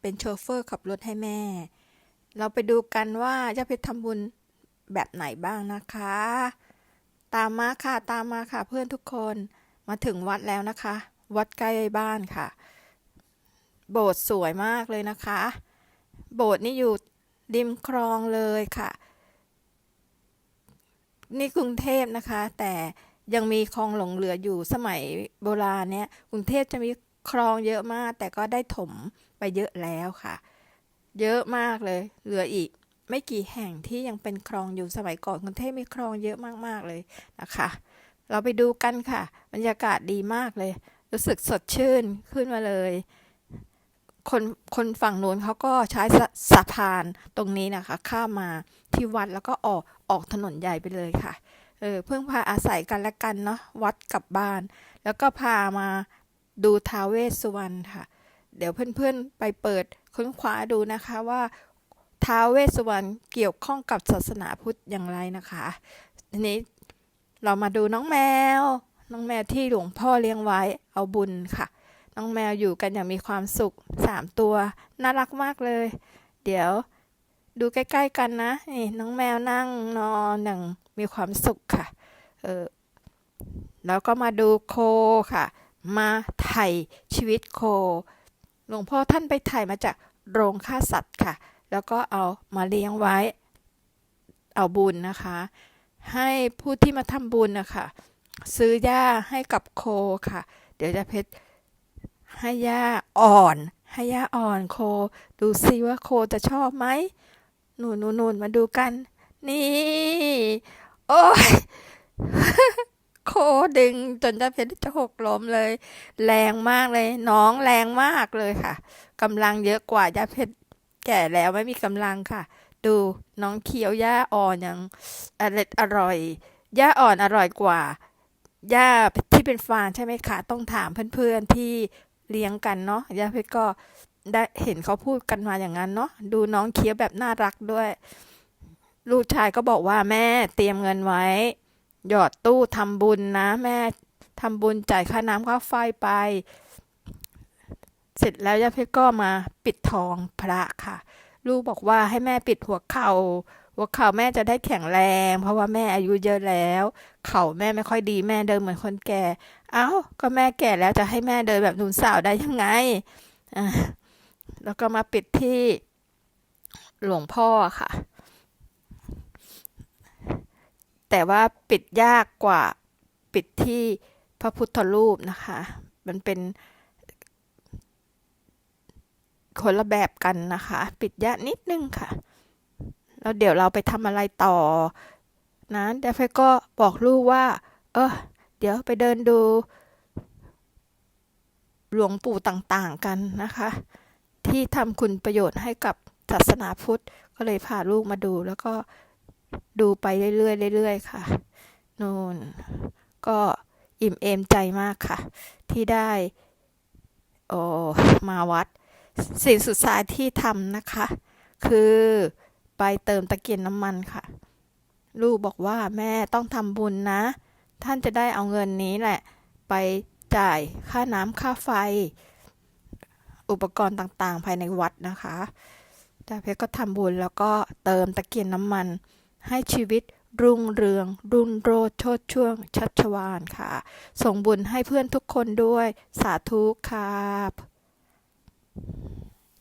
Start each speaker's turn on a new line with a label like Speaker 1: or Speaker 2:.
Speaker 1: เป็นโชเฟอร์ขับรถให้แม่ เราไปดูกันว่าย่าเพชรทำบุญแบบไหนบ้างนะคะ ตามมาค่ะตามมาค่ะเพื่อนทุกคนมาถึงวัดแล้วนะคะ วัดใกล้บ้านค่ะ โบสถ์สวยมากเลยนะคะ โบสถ์นี่อยู่ริมคลองเลยค่ะ นี่กรุงเทพนะคะ แต่ยังมีคลองหลงเหลืออยู่สมัยโบราณเนี่ยกรุงเทพจะมี คลองเยอะมาก แต่ก็ได้ถมไปเยอะแล้วค่ะ เยอะมากเลย เหลืออีกไม่กี่แห่งที่ยังเป็นคลองอยู่สมัยก่อนกรุงเทพมีคลองเยอะมากๆเลยนะคะ เราไปดูกันค่ะ บรรยากาศดีมากเลย รู้สึกสดชื่นขึ้นมาเลยคนคนฝั่งนู้นเขาก็ใช้สะสะพานตรงนี้นะคะ ข้ามมาที่วัดแล้วก็ออกออกถนนใหญ่ไปเลยค่ะ เออเพิ่งพาอาศัยกันและกันเนาะวัดกลับบ้าน แล้วก็พามา ดูท้าวเวสสุวรรณค่ะ เดี๋ยวเพื่อนๆไปเปิดค้นคว้าดูนะคะว่าท้าวเวสสุวรรณเกี่ยวข้องกับศาสนาพุทธอย่างไรนะคะ ทีนี้เรามาดูน้องแมว น้องแมวที่หลวงพ่อเลี้ยงไว้เอาบุญค่ะ น้องแมวอยู่กันอย่างมีความสุขสามตัวน่ารักมากเลย เดี๋ยวดูใกล้ๆกันนะนี่น้องแมวนั่งนอนอย่างมีความสุขค่ะ เออแล้วก็มาดูโคค่ะ มาไถ่ชีวิตโค หลวงพ่อท่านไปไถ่มาจากโรงฆ่าสัตว์ค่ะ แล้วก็เอามาเลี้ยงไว้ เอาบุญนะคะ ให้ผู้ที่มาทำบุญนะคะซื้อหญ้าให้กับโคค่ะ เดี๋ยวจะเพชรให้ย่าอ่อน ให้ย่าอ่อนโค ดูซิว่าโคจะชอบไหมหนูนูนูนมาดูกัน นี่ โอ้ย ดึงจนจะเพชรจะหกล้มเลย แรงมากเลย น้องแรงมากเลยค่ะกำลังเยอะกว่าย่าเพชรแก่แล้วไม่มีกำลังค่ะ ดูน้องเคี้ยวหญ้าอ่อนอย่างอร่อยอร่อยหญ้าอ่อนอร่อยกว่าหญ้าที่เป็นฟางใช่ไหมคะต้องถามเพื่อนๆที่เลี้ยงกันเนาะย่าเพชรก็ได้เห็นเขาพูดกันมาอย่างนั้นเนาะดูน้องเคี้ยวแบบน่ารักด้วย ลูกชายก็บอกว่าแม่เตรียมเงินไว้ หยอดตู้ทำบุญนะแม่ทำบุญจ่ายค่าน้ำค่าไฟไป เสร็จแล้วย่าเพชรก็มาปิดทองพระค่ะ ลูกบอกว่าให้แม่ปิดหัวเข่า หัวเข่าแม่จะได้แข็งแรง เพราะว่าแม่อายุเยอะแล้ว เข่าแม่ไม่ค่อยดีแม่เดินเหมือนคนแก่ เอ้า ก็แม่แก่แล้วจะให้แม่เดินแบบหนุ่มสาวได้ยังไงอแล้วก็มาปิดที่หลวงพ่อค่ะ แต่ว่าปิดยากกว่าปิดที่พระพุทธรูปนะคะ มันเป็นคนละแบบกันนะคะ ปิดยากนิดนึงค่ะ แล้วเดี๋ยวเราไปทำอะไรต่อนะเดฟก็บอกลูกว่า เออเดี๋ยวไปเดินดู หลวงปู่ต่างๆกันนะคะ ที่ทำคุณประโยชน์ให้กับศาสนาพุทธ ก็เลยพาลูกมาดูแล้วก็ ดูไปเรื่อยๆเรื่อยๆค่ะนู่นก็อิ่มเอมใจมากค่ะ ที่ได้โอมาวัด สิ่งสุดท้ายที่ทำนะคะ คือไปเติมตะเกียงน้ำมันค่ะ ลูกบอกว่าแม่ต้องทำบุญนะ ท่านจะได้เอาเงินนี้แหละ ไปจ่ายค่าน้ำค่าไฟ อุปกรณ์ต่างๆ ภายในวัดนะคะดาเพชรก็ทำบุญแล้วก็เติมตะเกียงน้ำมัน ให้ชีวิตรุ่งเรือง รุ่นโรจน์โชดช่วง ชัชวานค่ะ ส่งบุญให้เพื่อนทุกคนด้วย สาธุค่ะ